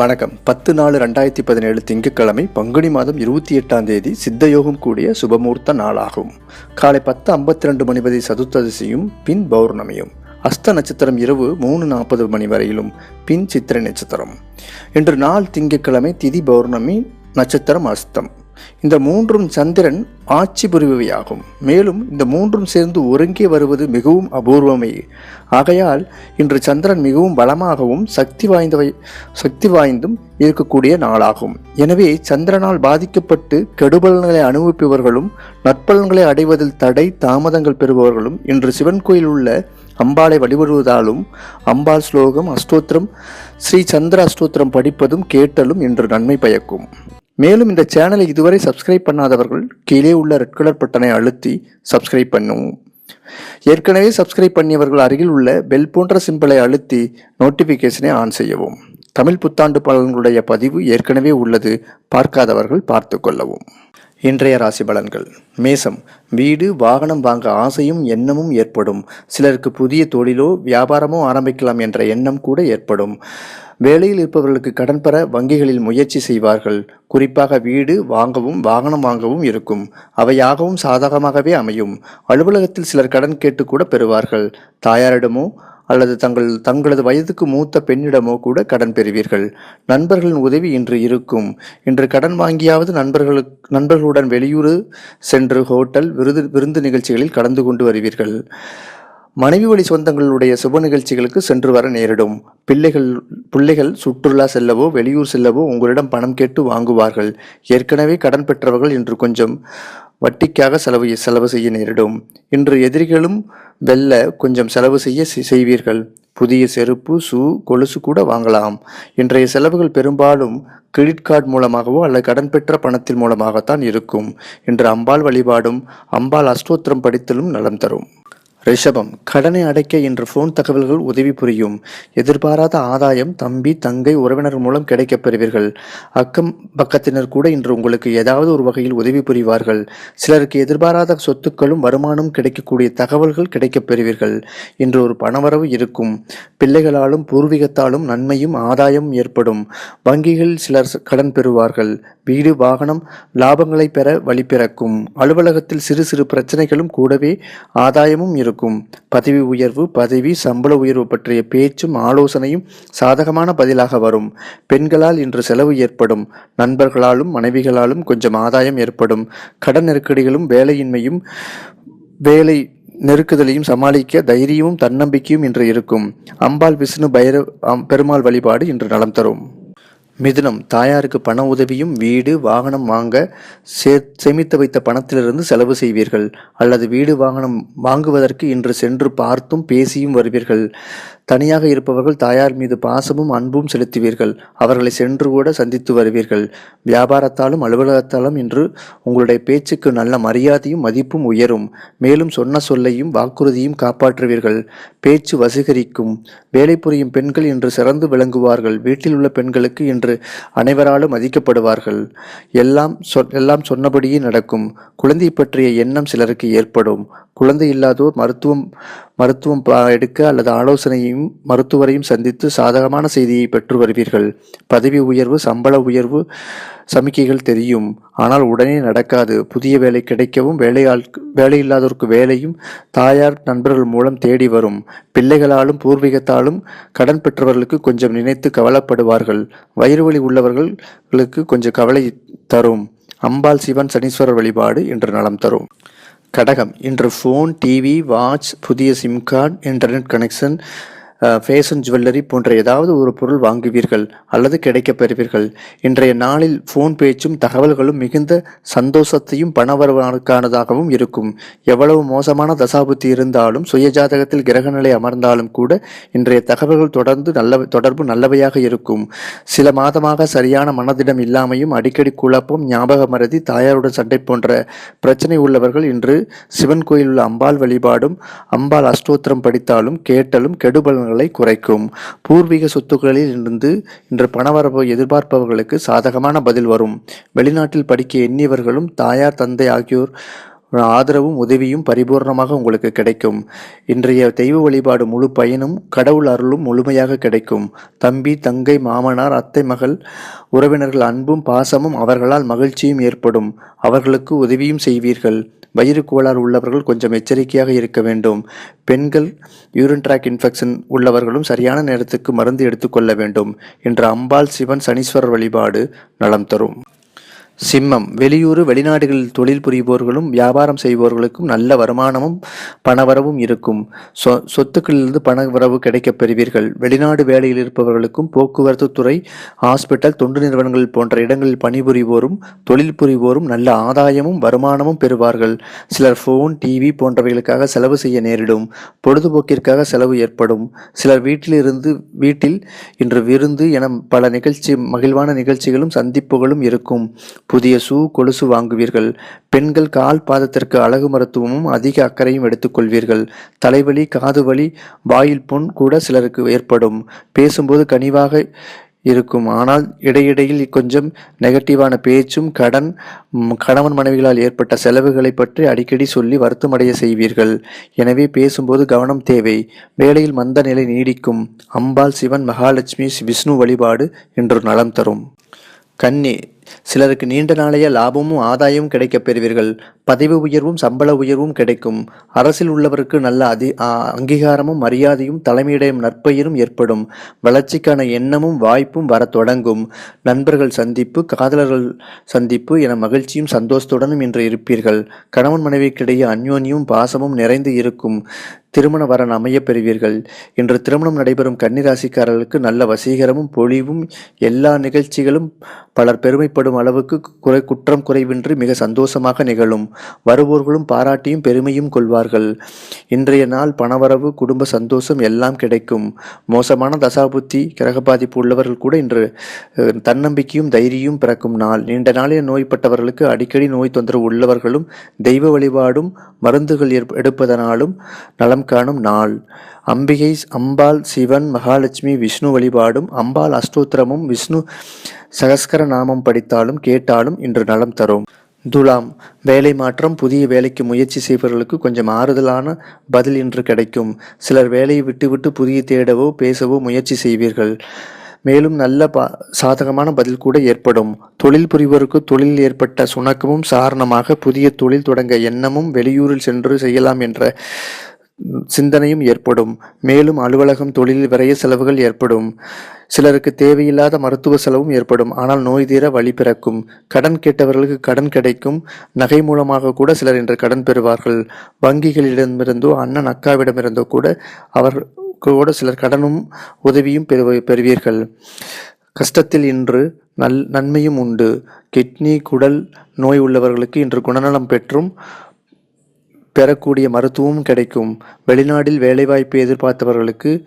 வணக்கம். பத்து நாலு ரெண்டாயிரத்தி பதினேழு திங்கட்கிழமை பங்குனி மாதம் இருபத்தி எட்டாம் தேதி சித்தயோகம் கூடிய சுபமூர்த்த நாளாகும். காலை பத்து ஐம்பத்தி ரெண்டு மணி வரை சதுர்த்ததிசியும் பின் பௌர்ணமியும். அஸ்த நட்சத்திரம் இரவு மூணு நாற்பது மணி வரையிலும் பின் சித்திரை நட்சத்திரம். இன்று நாள் திங்கட்கிழமை திதி பௌர்ணமி நட்சத்திரம் அஸ்தம். இந்த மூன்றும் சந்திரன் ஆட்சி புரிபவையாகும். மேலும் இந்த மூன்றும் சேர்ந்து ஒருங்கே வருவது மிகவும் அபூர்வமே. ஆகையால் இன்று சந்திரன் மிகவும் பலமாகவும் சக்தி வாய்ந்தவை சக்தி வாய்ந்தும் இருக்கக்கூடிய நாளாகும். எனவே சந்திரனால் பாதிக்கப்பட்டு கெடுபலன்களை அனுபவிப்பவர்களும் நற்பலன்களை அடைவதில் தடை தாமதங்கள் பெறுபவர்களும் இன்று சிவன் கோயில் உள்ள அம்பாளை வழிபடுவதாலும் அம்பாள் ஸ்லோகம் அஷ்டோத்திரம் ஸ்ரீ சந்திர அஷ்டோத்திரம் படிப்பதும் கேட்டலும் இன்று நன்மை பயக்கும். மேலும் இந்த சேனலை இதுவரை சப்ஸ்கிரைப் பண்ணாதவர்கள் கீழே உள்ள ரெட் கலர் பட்டனை அழுத்தி சப்ஸ்கிரைப் பண்ணுவோம் ஏற்கனவே சப்ஸ்கிரைப் பண்ணியவர்கள் அருகில் உள்ள பெல் போன்ற சிம்பிளை அழுத்தி நோட்டிஃபிகேஷனை ஆன் செய்யவும். தமிழ் புத்தாண்டு பலன்களுடைய பதிவு ஏற்கனவே உள்ளது. பார்க்காதவர்கள் பார்த்து கொள்ளவும். இன்றைய ராசி பலன்கள். மேசம். வீடு வாகனம் வாங்க ஆசையும் எண்ணமும் ஏற்படும். சிலருக்கு புதிய தொழிலோ வியாபாரமோ ஆரம்பிக்கலாம் என்ற எண்ணம் கூட ஏற்படும். வேலையில் இருப்பவர்களுக்கு கடன் பெற வங்கிகளில் முயற்சி செய்வார்கள். குறிப்பாக வீடு வாங்கவும் வாகனம் வாங்கவும் இருக்கும். அவையாகவும் சாதகமாகவே அமையும். அலுவலகத்தில் சிலர் கடன் கேட்டு கூட பெறுவார்கள். தாயாரிடமோ அல்லது தங்கள் தங்களது வயதுக்கு மூத்த பெண்ணிடமோ கூட கடன் பெறுவீர்கள். நண்பர்களின் உதவி இன்று இருக்கும். இன்று கடன் வாங்கியாவது நண்பர்களுக்கு நண்பர்களுடன் வெளியூர் சென்று ஹோட்டல் விருது விருந்து நிகழ்ச்சிகளில் கலந்து கொண்டு வருவீர்கள். மனைவி வழி சொந்தங்களுடைய சுப நிகழ்ச்சிகளுக்கு சென்று வர நேரிடும். பிள்ளைகள் பிள்ளைகள் சுற்றுலா செல்லவோ வெளியூர் செல்லவோ உங்களிடம் பணம் கேட்டு வாங்குவார்கள். ஏற்கனவே கடன் பெற்றவர்கள் இன்று கொஞ்சம் வட்டிக்காக செலவு செலவு செய்ய நேரிடும். இன்று எதிரிகளும் வெல்ல கொஞ்சம் செலவு செய்ய செய்வீர்கள். புதிய செருப்பு ஷூ கொலுசு கூட வாங்கலாம். இன்றைய செலவுகள் பெரும்பாலும் கிரெடிட் கார்டு மூலமாகவோ அல்லது கடன் பெற்ற பணத்தின் மூலமாகத்தான் இருக்கும். இன்று அம்பாள் வழிபாடும் அம்பாள் அஷ்டோத்திரம் படித்தலும் நலம் தரும். ரிஷபம் கடனை அடைக்க இன்று ஃபோன் தகவல்கள் உதவி புரியும். எதிர்பாராத ஆதாயம் தம்பி தங்கை உறவினர் மூலம் கிடைக்கப் பெறுவீர்கள். அக்கம் பக்கத்தினர் கூட இன்று உங்களுக்கு ஏதாவது ஒரு வகையில் உதவி புரிவார்கள். சிலருக்கு எதிர்பாராத சொத்துக்களும் வருமானம் கிடைக்கக்கூடிய தகவல்கள் கிடைக்கப் பெறுவீர்கள். இன்று ஒரு பணவரவு இருக்கும். பிள்ளைகளாலும் பூர்வீகத்தாலும் நன்மையும் ஆதாயம் ஏற்படும். வங்கிகள் சிலர் கடன் பெறுவார்கள். வீடு வாகனம் லாபங்களை பெற வழிபிறக்கும் அலுவலகத்தில் சிறு சிறு பிரச்சனைகளும் கூடவே ஆதாயமும் இருக்கும். பதவி உயர்வு பதவி சம்பள உயர்வு பற்றிய பேச்சும் ஆலோசனையும் சாதகமான பதிலாக வரும். பெண்களால் இன்று செலவு ஏற்படும். நண்பர்களாலும் மனைவிகளாலும் கொஞ்சம் ஆதாயம் ஏற்படும். கடன் நெருக்கடிகளும் வேலையின்மையும் வேலை நெருக்குதலையும் சமாளிக்க தைரியமும் தன்னம்பிக்கையும் இன்று இருக்கும். அம்பாள் விஷ்ணு பைரவ் பெருமாள் வழிபாடு இன்று நலம் தரும். மிதுனம். தாயாருக்கு பண உதவியும் வீடு வாகனம் வாங்க சே சேமித்து வைத்த பணத்திலிருந்து செலவு செய்வீர்கள். அல்லது வீடு வாகனம் வாங்குவதற்கு இன்று சென்று பார்த்தும் பேசியும் வருவீர்கள். தனியாக இருப்பவர்கள் தாயார் மீது பாசமும் அன்பும் செலுத்துவீர்கள். அவர்களை சென்று கூட சந்தித்து வருவீர்கள். வியாபாரத்தாலும் அலுவலகத்தாலும் இன்று உங்களுடைய பேச்சுக்கு நல்ல மரியாதையும் மதிப்பும் உயரும். மேலும் சொன்ன சொல்லையும் வாக்குறுதியும் காப்பாற்றுவீர்கள். பேச்சு வசீகரிக்கும். வேலை புரியும் பெண்கள் இன்று சிறந்து விளங்குவார்கள். வீட்டில் உள்ள பெண்களுக்கு இன்று அனைவராலும் மதிக்கப்படுவார்கள். எல்லாம் சொ எல்லாம் சொன்னபடியே நடக்கும். குழந்தை பற்றிய எண்ணம் சிலருக்கு ஏற்படும். குழந்தை இல்லாதோர் மருத்துவம் மருத்துவம் பா- எடுக்க அல்லது ஆலோசனையும் மருத்துவரையும் சந்தித்து சாதகமான செய்தியை பெற்று வருவீர்கள். பதவி உயர்வு சம்பள உயர்வு சமிக்கைகள் தெரியும். ஆனால் உடனே நடக்காது. புதிய வேலை கிடைக்கவும் வேலையாள் வேலையில்லாதோருக்கு வேலையும் தாயார் நண்பர்கள் மூலம் தேடி வரும். பிள்ளைகளாலும் பூர்வீகத்தாலும் கடன் பெற்றவர்களுக்கு கொஞ்சம் நினைத்து கவலைப்படுவார்கள். வயிறு வலி உள்ளவர்களுக்கு கொஞ்சம் கவலை தரும். அம்பாள் சிவன் சனீஸ்வரர் வழிபாடு இன்று நலம் தரும். கடகம். இன்று ஃபோன் டிவி வாட்ச் புதிய SIM card internet connection fashion jewellery போன்ற ஏதாவது ஒரு பொருள் வாங்குவீர்கள் அல்லது கிடைக்கப் பெறுவீர்கள். இன்றைய நாளில் ஃபோன் பேச்சும் தகவல்களும் மிகுந்த சந்தோஷத்தையும் பணவரவானுக்கானதாகவும் இருக்கும். எவ்வளவு மோசமான தசாபுத்தி இருந்தாலும் சுயஜாதகத்தில் கிரகநிலை அமர்ந்தாலும் கூட இன்றைய தகவல்கள் தொடர்ந்து நல்ல தொடர்பு நல்லவையாக இருக்கும். சில மாதமாக சரியான மனதிடம் இல்லாமையும் அடிக்கடி குழப்பம் ஞாபக மறதி தாயாருடன் சண்டை போன்ற பிரச்சனை உள்ளவர்கள் இன்று சிவன் கோயில் உள்ள அம்பாள் வழிபாடும் அம்பாள் அஷ்டோத்திரம் படித்தாலும் கேட்டலும் கெடுபலன்களை குறைக்கும். பூர்வீக சொத்துக்களில் இருந்து இன்று பணவரவு எதிர்பார்ப்பவர்களுக்கு சாதகமான பதில் வரும். வெளிநாட்டில் படிக்க எண்ணியவர்களும் தாயார் தந்தை ஆகியோர் ஆதரவும் உதவியும் பரிபூர்ணமாக உங்களுக்கு கிடைக்கும். இன்றைய தெய்வ வழிபாடு முழு பயனும் கடவுள் அருளும் முழுமையாக கிடைக்கும். தம்பி தங்கை மாமனார் அத்தை மகள் உறவினர்கள் அன்பும் பாசமும் அவர்களால் மகிழ்ச்சியும் ஏற்படும். அவர்களுக்கு உதவியும் செய்வீர்கள். வயிறு கோளாறு உள்ளவர்கள் கொஞ்சம் எச்சரிக்கையாக இருக்க வேண்டும். பெண்கள் யூரின் ட்ராக் இன்ஃபெக்ஷன் உள்ளவர்களும் சரியான நேரத்துக்கு மருந்து எடுத்துக்கொள்ள வேண்டும். என்ற அம்பாள் சிவன் சனீஸ்வரர் வழிபாடு நலம் தரும். சிம்மம். வெளியூர் வெளிநாடுகளில் தொழில் புரிபவர்களும் வியாபாரம் செய்பவர்களுக்கும் நல்ல வருமானமும் பணவரவும் இருக்கும். சொ சொத்துக்களிலிருந்து பணவரவு கிடைக்கப் பெறுவீர்கள். வெளிநாடு வேலையில் இருப்பவர்களுக்கும் போக்குவரத்து துறை ஹாஸ்பிட்டல் தொண்டு நிறுவனங்கள் போன்ற இடங்களில் பணிபுரிவோரும் தொழில் புரிவோரும் நல்ல ஆதாயமும் வருமானமும் பெறுவார்கள். சிலர் ஃபோன் டிவி போன்றவைகளுக்காக செலவு செய்ய நேரிடும். பொழுதுபோக்கிற்காக செலவு ஏற்படும். சிலர் வீட்டிலிருந்து வீட்டில் இன்று விருந்து என பல நிகழ்ச்சி மகிழ்வான நிகழ்ச்சிகளும் சந்திப்புகளும் இருக்கும். புதிய ஷூ கொலுசு வாங்குவீர்கள். பெண்கள் கால் பாதத்திற்கு அழகு மருத்துவமும் அதிக அக்கறையும் எடுத்துக்கொள்வீர்கள். தலைவலி காது வலி வாயில் புண் கூட சிலருக்கு ஏற்படும். பேசும்போது கனிவாக இருக்கும். ஆனால் இடையிடையில் கொஞ்சம் நெகட்டிவான பேச்சும் கடன் கணவன் மனைவிகளால் ஏற்பட்ட செலவுகளை பற்றி அடிக்கடி சொல்லி வருத்தமடைய செய்வீர்கள். எனவே பேசும்போது கவனம் தேவை. வேலையில் மந்த நிலை நீடிக்கும். அம்பாள் சிவன் மகாலட்சுமி விஷ்ணு வழிபாடு இன்று நலம் தரும். கன்னி சிலருக்கு நீண்ட நாளைய லாபமும் ஆதாயமும் கிடைக்கப் பெறுவீர்கள். பதவி உயர்வும் சம்பள உயர்வும் கிடைக்கும். அரசில் உள்ளவருக்கு நல்ல அதி அங்கீகாரமும் மரியாதையும் தலைமையிடம் நற்பெயரும் ஏற்படும். வளர்ச்சிக்கான எண்ணமும் வாய்ப்பும் வரத் தொடங்கும். நண்பர்கள் சந்திப்பு காதலர்கள் சந்திப்பு என மகிழ்ச்சியும் சந்தோஷத்துடனும் இன்று இருப்பீர்கள். கணவன் மனைவிக்கிடையே அந்யோன்யமும் பாசமும் நிறைந்து இருக்கும். திருமண வரன் அமையப் பெறுவீர்கள். இன்று திருமணம் நடைபெறும் கன்னிராசிக்காரர்களுக்கு நல்ல வசீகரமும் பொழிவும் எல்லா நிகழ்ச்சிகளும் பலர் பெருமைப்படும் அளவுக்கு குறை குற்றம் குறைவின்றி மிக சந்தோஷமாக நிகழும். வருவோர்களும் பாராட்டியும் பெருமையும் கொள்வார்கள். இன்றைய நாள் பணவரவு குடும்ப சந்தோஷம் எல்லாம் கிடைக்கும். மோசமான தசாபுத்தி கிரக பாதிப்பு உள்ளவர்கள் கூட இன்று தன்னம்பிக்கையும் தைரியம் பிறக்கும் நாள். நீண்ட நாளில் நோய்பட்டவர்களுக்கு அடிக்கடி நோய் தொந்தரவு உள்ளவர்களும் தெய்வ வழிபாடும் மருந்துகள் எடுப்பதனாலும் நலம் காணும் நாள். அம்பிகை அம்பாள் சிவன் மகாலட்சுமி விஷ்ணு வழிபாடும் அம்பாள் அஷ்டோத்திரமும் விஷ்ணு சகஸ்கர நாமம் படித்தாலும் கேட்டாலும் இன்று நலம் தரும். துலாம் வேலை மாற்றம் புதிய வேலைக்கு முயற்சி செய்பவர்களுக்கு கொஞ்சம் ஆறுதலான பதில் இன்று கிடைக்கும். சிலர் வேலையை விட்டுவிட்டு புதிய தேடவோ பேசவோ முயற்சி செய்வீர்கள். மேலும் நல்ல பா சாதகமான பதில் கூட ஏற்படும். தொழில் புரிவோருக்கு தொழிலில் ஏற்பட்ட சுணக்கமும் சாரணமாக புதிய தொழில் தொடங்க எண்ணமும் வெளியூரில் சென்று செய்யலாம் என்ற சிந்தனையும் ஏற்படும். மேலும் அலுவலகம் தொழில் விரைய செலவுகள் ஏற்படும். சிலருக்கு தேவையில்லாத மருத்துவ செலவும் ஏற்படும். ஆனால் நோய் தீர வழி பிறக்கும். கடன் கேட்டவர்களுக்கு கடன் கிடைக்கும். நகை மூலமாக கூட சிலர் இன்று கடன் பெறுவார்கள். வங்கிகளிடமிருந்தோ அண்ணன் அக்காவிடமிருந்தோ கூட அவர் கூட சிலர் கடனும் உதவியும் பெறுவ பெறுவீர்கள். கஷ்டத்தில் இன்று நல் நன்மையும் உண்டு. கிட்னி குடல் நோய் உள்ளவர்களுக்கு இன்று குணநலம் பெற்றும். பெறக்கூடிய மருத்துவமும் கிடைக்கும். வெளிநாட்டில் வேலைவாய்ப்பு எதிர்பார்த்தவர்களுக்கு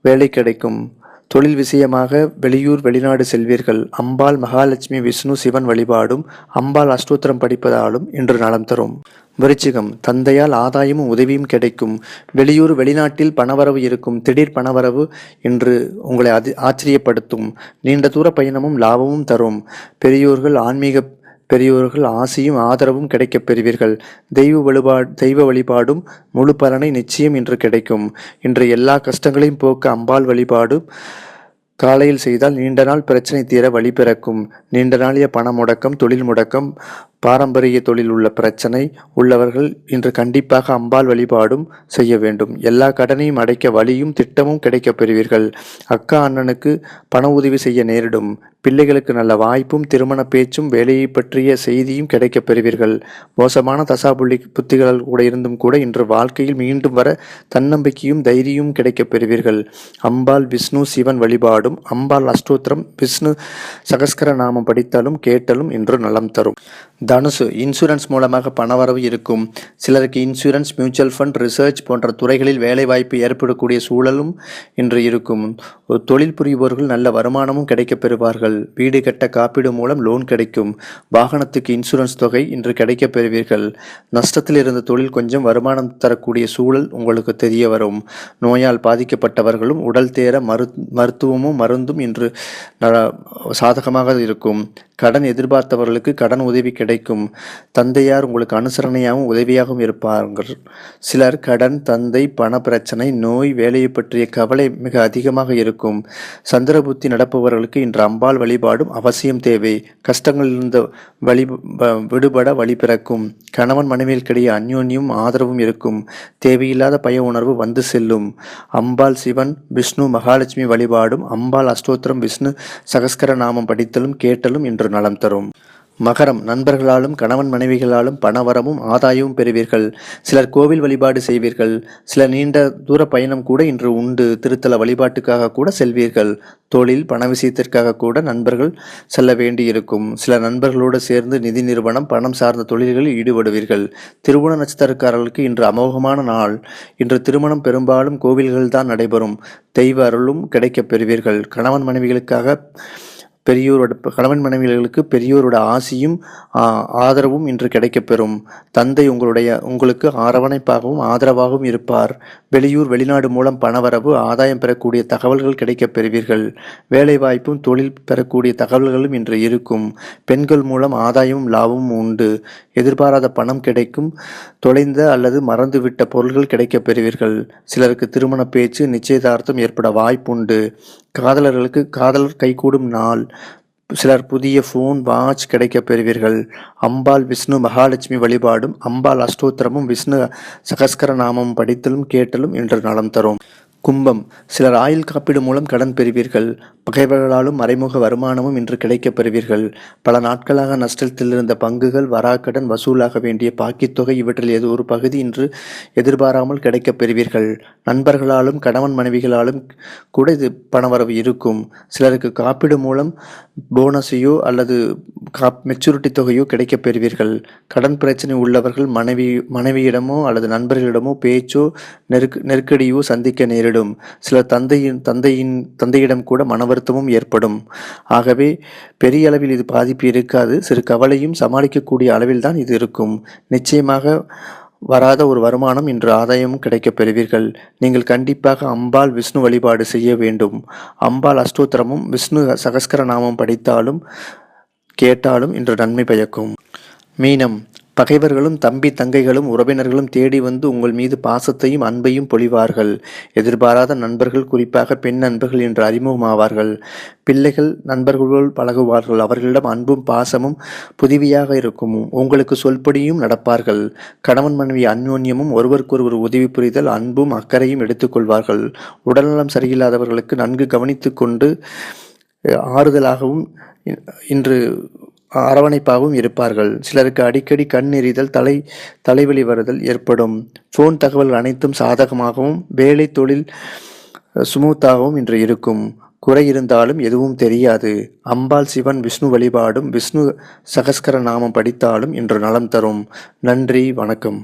வேலை கிடைக்கும். தொழில் விஷயமாக வெளியூர் வெளிநாடு செல்வீர்கள். அம்பாள் மகாலட்சுமி விஷ்ணு சிவன் வழிபாடும் அம்பாள் அஷ்டோத்திரம் படிப்பதாலும் இன்று நலம் தரும். விருச்சிகம் தந்தையால் ஆதாயமும் உதவியும் கிடைக்கும். வெளியூர் வெளிநாட்டில் பணவரவு இருக்கும். திடீர் பணவரவு இன்று உங்களை அதி ஆச்சரியப்படுத்தும். நீண்ட தூர பயணமும் லாபமும் தரும். பெரியோர்கள் ஆன்மீக பெரியோர்கள் ஆசியும் ஆதரவும் கிடைக்கப் பெறுவீர்கள். தெய்வ வழிபாடு தெய்வ வழிபாடும் முழு பலனை நிச்சயம் இன்று கிடைக்கும். இன்று எல்லா கஷ்டங்களையும் போக்க அம்பாள் வழிபாடு காலையில் செய்தால் நீண்ட நாள் பிரச்சனை தீர வழி பிறக்கும். நீண்ட நாளிய பண முடக்கம் தொழில் முடக்கம் பாரம்பரிய தொழில் உள்ள பிரச்சனை உள்ளவர்கள் இன்று கண்டிப்பாக அம்பாள் வழிபாடும் செய்ய வேண்டும். எல்லா கடனையும் அடைக்க வழியும் திட்டமும் கிடைக்கப் பெறுவீர்கள். அக்கா அண்ணனுக்கு பண உதவி செய்ய நேரிடும். பிள்ளைகளுக்கு நல்ல வாய்ப்பும் திருமண பேச்சும் வேலையை பற்றிய செய்தியும் கிடைக்கப் பெறுவீர்கள். மோசமான தசாபுள்ளி புத்திகள் கூட இருந்தும் கூட இன்று வாழ்க்கையில் மீண்டும் வர தன்னம்பிக்கையும் தைரியமும் கிடைக்கப் பெறுவீர்கள். அம்பாள் விஷ்ணு சிவன் வழிபாடும் அம்பாள் அஷ்டோத்திரம் விஷ்ணு சகஸ்கர நாமம் படித்தாலும் கேட்டலும் இன்று நலம் தரும். தனுசு இன்சூரன்ஸ் மூலமாக பணவரவு இருக்கும். சிலருக்கு இன்சூரன்ஸ் மியூச்சுவல் ஃபண்ட் ரிசர்ச் போன்ற துறைகளில் வேலைவாய்ப்பு ஏற்படக்கூடிய சூழலும் இன்று இருக்கும். தொழில் புரிபவர்கள் நல்ல வருமானமும் கிடைக்கப் பெறுவார்கள். வீடு கட்ட காப்பீடு மூலம் லோன் கிடைக்கும். வாகனத்துக்கு இன்சூரன்ஸ் தொகை இன்று கிடைக்கப் பெறுவீர்கள். நஷ்டத்தில் இருந்த தொழில் கொஞ்சம் வருமானம் தரக்கூடிய சூழல் உங்களுக்கு தெரிய வரும். நோயால் பாதிக்கப்பட்டவர்களும் உடல் தேர மரு மருத்துவமும் மருந்தும் இன்று சாதகமாக இருக்கும். கடன் எதிர்பார்த்தவர்களுக்கு கடன் உதவி கிடைக்கும். கிடைக்கும். தந்தையார் உங்களுக்கு அனுசரணையாகவும் உதவியாகவும் இருப்பார்கள். சிலர் கடன் தந்தை பண பிரச்சனை நோய் வேலையை பற்றிய கவலை மிக அதிகமாக இருக்கும். சந்திரபுத்தி நடப்பவர்களுக்கு இன்று அம்பாள் வழிபாடும் அவசியம் தேவை. கஷ்டங்களிலிருந்து வழி வ- விடுபட வழி பிறக்கும். கணவன் மனைவியிற்கிடையே அந்யோன்யும் ஆதரவும் இருக்கும். தேவையில்லாத பய உணர்வு வந்து செல்லும். அம்பாள் சிவன் விஷ்ணு மகாலட்சுமி வழிபாடும் அம்பாள் அஷ்டோத்திரம் விஷ்ணு சகஸ்கர நாமம் படித்தலும் கேட்டலும் இன்று நலம் தரும். மகரம் நண்பர்களாலும் கணவன் மனைவிகளாலும் பணவரமும் ஆதாயமும் பெறுவீர்கள். சிலர் கோவில் வழிபாடு செய்வீர்கள். சில நீண்ட தூர பயணம் கூட இன்று உண்டு. திருத்தல வழிபாட்டுக்காக கூட செல்வீர்கள். தொழில் பண விஷயத்திற்காக கூட நண்பர்கள் செல்ல வேண்டியிருக்கும். சில நண்பர்களோடு சேர்ந்து நிதி நிறுவனம் பணம் சார்ந்த தொழில்களில் ஈடுபடுவீர்கள். திருமண நட்சத்திரக்காரர்களுக்கு இன்று அமோகமான நாள். இன்று திருமணம் பெரும்பாலும் கோவில்கள் தான் நடைபெறும். தெய்வ அருளும் கிடைக்கப் பெறுவீர்கள். கணவன் மனைவிகளுக்காக பெரியோரோட கணவன் மனைவிகளுக்கு பெரியோரோட ஆசியும் ஆ, ஆதரவும் இன்று கிடைக்கப்பெறும். தந்தை உங்களுடைய உங்களுக்கு அரவணைப்பாகவும் ஆதரவாகவும் இருப்பார். வெளியூர் வெளிநாடு மூலம் பணவரவு ஆதாயம் பெறக்கூடிய தகவல்கள் கிடைக்கப் பெறுவீர்கள் வேலைவாய்ப்பும் தொழில் பெறக்கூடிய தகவல்களும் இன்று இருக்கும். பெண்கள் மூலம் ஆதாயமும் லாபமும் உண்டு. எதிர்பாராத பணம் கிடைக்கும். தொலைந்த அல்லது மறந்துவிட்ட பொருள்கள் கிடைக்கப் பெறுவீர்கள். சிலருக்கு திருமண பேச்சு நிச்சயதார்த்தம் ஏற்பட வாய்ப்புண்டு. காதலர்களுக்கு காதலர் கைகூடும் நாள். சிலர் புதிய ஃபோன் வாட்ச் கிடைக்கப் பெறுவீர்கள். அம்பாள் விஷ்ணு மகாலட்சுமி வழிபாடும் அம்பாள் அஷ்டோத்திரமும் விஷ்ணு சகஸ்கர நாமம் படித்தலும் கேட்டலும் இன்று நலம் தரும். கும்பம். சிலர் ஆயுள் காப்பீடு மூலம் கடன் பெறுவீர்கள். பகைவர்களாலும் மறைமுக வருமானமும் இன்று கிடைக்கப் பெறுவீர்கள். பல நாட்களாக நஷ்டத்தில் இருந்த பங்குகள் வராக்கடன் வசூலாக வேண்டிய பாக்கித் தொகை இவற்றில் ஏதோ ஒரு பகுதி இன்று எதிர்பாராமல் கிடைக்கப் பெறுவீர்கள். நண்பர்களாலும் கணவன் மனைவிகளாலும் கூட இது பணவரவு இருக்கும். சிலருக்கு காப்பீடு மூலம் போனஸையோ அல்லது காப் மெச்சூரிட்டி தொகையோ கிடைக்கப் பெறுவீர்கள். கடன் பிரச்சனை உள்ளவர்கள் மனைவி மனைவியிடமோ அல்லது நண்பர்களிடமோ பேச்சோ நெருக் நெருக்கடியோ சந்திக்க நேரிடும். சிலர் தந்தையின் தந்தையின் தந்தையிடம் கூட மனவர் வருத்தமும் ஏற்படும். ஆகவே பெரிய அளவில் இது பாதிப்பு இருக்காது. சிறு கவலையும் சமாளிக்கக்கூடிய அளவில் தான் இது இருக்கும். நிச்சயமாக வராத ஒரு வருமானம் இன்று ஆதாயமும் கிடைக்கப் பெறுவீர்கள். நீங்கள் கண்டிப்பாக அம்பாள் விஷ்ணு வழிபாடு செய்ய வேண்டும். அம்பாள் அஷ்டோத்திரமும் விஷ்ணு சகஸ்கர நாமம் படித்தாலும் கேட்டாலும் இன்று நன்மை பயக்கும். மீனம். பகைவர்களும் தம்பி தங்கைகளும் உறவினர்களும் தேடி வந்து உங்கள் மீது பாசத்தையும் அன்பையும் பொழிவார்கள். எதிர்பாராத நண்பர்கள் குறிப்பாக பெண் நண்பர்கள் என்று அறிமுகமாவார்கள். பிள்ளைகள் நண்பர்களோடு பழகுவார்கள். அவர்களிடம் அன்பும் பாசமும் புதுவியாக இருக்கும். உங்களுக்கு சொல்படியும் நடப்பார்கள். கணவன் மனைவி அந்யோன்யமும் ஒருவருக்கொருவர் உதவி புரிதல் அன்பும் அக்கறையும் எடுத்துக்கொள்வார்கள். உடல்நலம் சரியில்லாதவர்களுக்கு நன்கு கவனித்து கொண்டு ஆறுதலாகவும் இன்று அரவணைப்பாகவும் இருப்பார்கள். சிலருக்கு அடிக்கடி கண் எறிதல் தலை தலைவலி வருதல் ஏற்படும். ஃபோன் தகவல் அனைத்தும் சாதகமாகவும் வேலை தொழில் சுமூத்தாகவும் இன்று இருக்கும். குறை இருந்தாலும் எதுவும் தெரியாது. அம்பாள் சிவன் விஷ்ணு வழிபாடும் விஷ்ணு சகஸ்கர நாமம் படித்தாலும் இன்று நலம் தரும். நன்றி வணக்கம்.